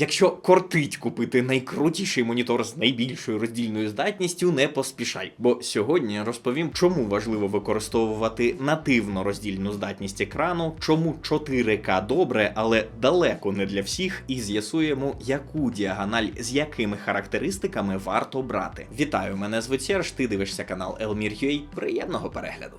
Якщо кортить купити найкрутіший монітор з найбільшою роздільною здатністю, не поспішай. Бо сьогодні я розповім, чому важливо використовувати нативно роздільну здатність екрану, чому 4К добре, але далеко не для всіх, і з'ясуємо, яку діагональ з якими характеристиками варто брати. Вітаю, мене звуть Серж, ти дивишся канал Elmir.ua. Приємного перегляду.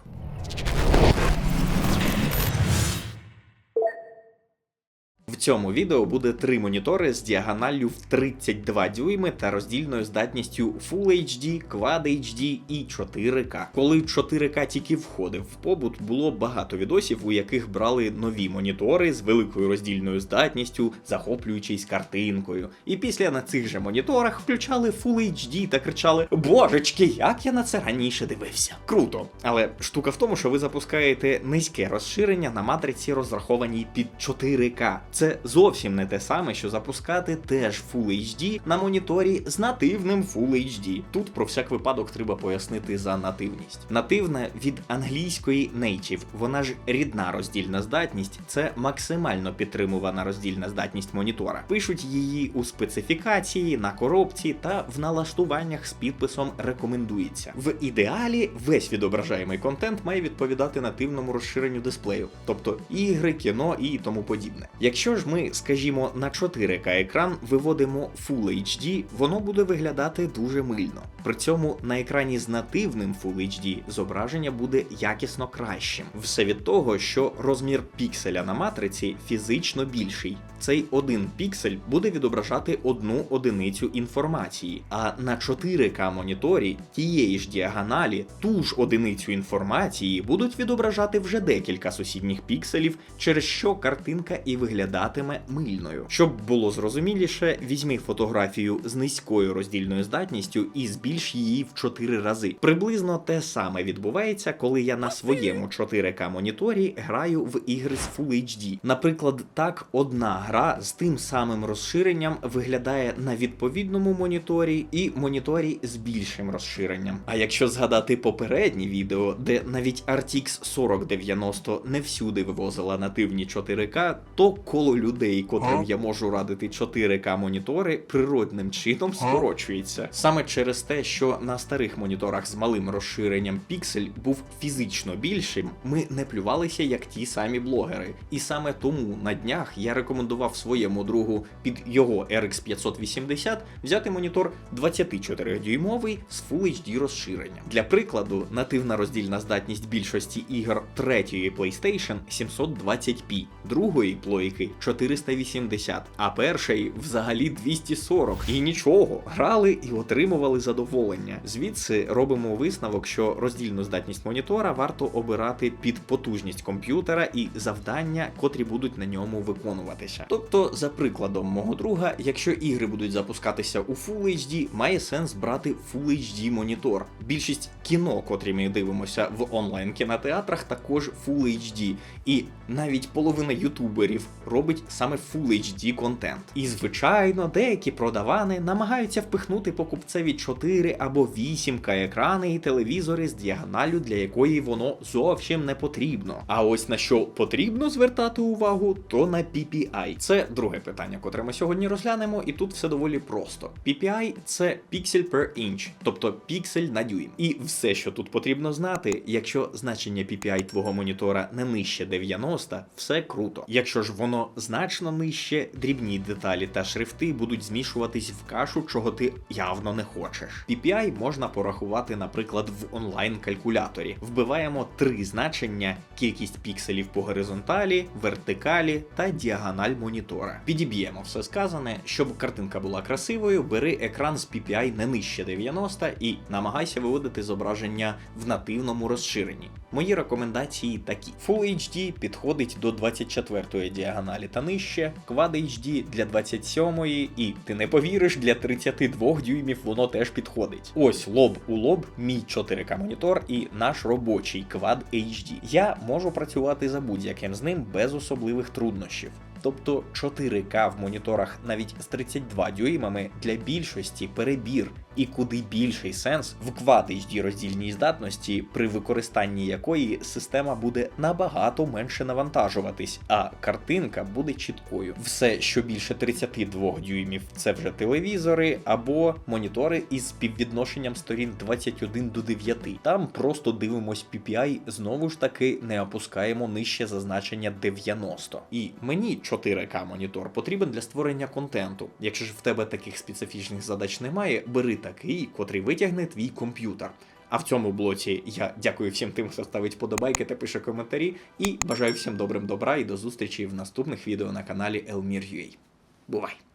Цьому відео буде три монітори з діагоналлю в 32 дюйми та роздільною здатністю Full HD, Quad HD і 4К. Коли 4К тільки входив в побут, було багато відосів, у яких брали нові монітори з великою роздільною здатністю, захоплюючись картинкою. І після на цих же моніторах включали Full HD та кричали: Божечки, як я на це раніше дивився. Круто! Але штука в тому, що ви запускаєте низьке розширення на матриці, розрахованій під 4К. Це зовсім не те саме, що запускати теж Full HD на моніторі з нативним Full HD. Тут про всяк випадок треба пояснити за нативність. Нативна від англійської native, вона ж рідна роздільна здатність, це максимально підтримувана роздільна здатність монітора. Пишуть її у специфікації, на коробці та в налаштуваннях з підписом рекомендується. В ідеалі весь відображаємий контент має відповідати нативному розширенню дисплею, тобто ігри, кіно і тому подібне. Якщо ж ми, скажімо, на 4К екран виводимо Full HD, воно буде виглядати дуже мильно. При цьому на екрані з нативним Full HD зображення буде якісно кращим. Все від того, що розмір пікселя на матриці фізично більший. Цей один піксель буде відображати одну одиницю інформації, а на 4К моніторі тієї ж діагоналі ту ж одиницю інформації будуть відображати вже декілька сусідніх пікселів, через що картинка і виглядатиме мильною. Щоб було зрозуміліше, візьми фотографію з низькою роздільною здатністю і збільш її в 4 рази. Приблизно те саме відбувається, коли я на своєму 4К моніторі граю в ігри з Full HD. Наприклад, так одна гра з тим самим розширенням виглядає на відповідному моніторі і моніторі з більшим розширенням. А якщо згадати попереднє відео, де навіть RTX 4090 не всюди вивозила нативні 4К, то коло людей, котрим я можу радити 4К монітори, природним чином скорочується. Саме через те, що на старих моніторах з малим розширенням піксель був фізично більшим, ми не плювалися як ті самі блогери. І саме тому на днях я рекомендував своєму другу під його RX 580 взяти монітор 24-дюймовий з Full HD розширенням. Для прикладу, нативна роздільна здатність більшості ігор третьої PlayStation 720p, другої плойки 480, а першої взагалі 240. І нічого, грали і отримували задоволення. Звідси робимо висновок, що роздільну здатність монітора варто обирати під потужність комп'ютера і завдання, котрі будуть на ньому виконуватися. Тобто, за прикладом мого друга, якщо ігри будуть запускатися у Full HD, має сенс брати Full HD монітор. Більшість кіно, котрі ми дивимося в онлайн кінотеатрах, також Full HD. І навіть половина ютуберів робить саме Full HD контент. І звичайно, деякі продавани намагаються впихнути покупцеві 4 або 8К екрани і телевізори з діагоналю, для якої воно зовсім не потрібно. А ось на що потрібно звертати увагу, то на PPI. Це друге питання, котре ми сьогодні розглянемо, і тут все доволі просто. PPI це pixel per inch, тобто піксель на дюйм. І все, що тут потрібно знати, якщо значення PPI твого монітора не нижче 90, все круто. Якщо ж воно значно нижче, дрібні деталі та шрифти будуть змішуватись в кашу, чого ти явно не хочеш. PPI можна порахувати, наприклад, в онлайн-калькуляторі. Вбиваємо три значення: кількість пікселів по горизонталі, вертикалі та діагональ монітора. Підіб'ємо все сказане, щоб картинка була красивою, бери екран з PPI не нижче 90 і намагайся виводити зображення в нативному розширенні. Мої рекомендації такі: Full HD підходить до 24-ї діагоналі та нижче, Quad HD для 27 і ти не повіриш, для 32 дюймів воно теж підходить. Ось лоб у лоб, мій 4К монітор і наш робочий Quad HD. Я можу працювати за будь-яким з ним без особливих труднощів. Тобто 4К в моніторах навіть з 32 дюймами для більшості перебір. І куди більший сенс в Quad HD роздільній здатності, при використанні якої система буде набагато менше навантажуватись, а картинка буде чіткою. Все, що більше 32 дюймів, це вже телевізори або монітори із співвідношенням сторін 21 до 9. Там просто дивимось PPI, знову ж таки не опускаємо нижче зазначення 90. І мені 4К монітор потрібен для створення контенту. Якщо ж в тебе таких специфічних задач немає, бери такий, котрий витягне твій комп'ютер. А в цьому блоці я дякую всім тим, хто ставить подобайки та пише коментарі, і бажаю всім добрим добра і до зустрічі в наступних відео на каналі Elmir.ua. Бувай!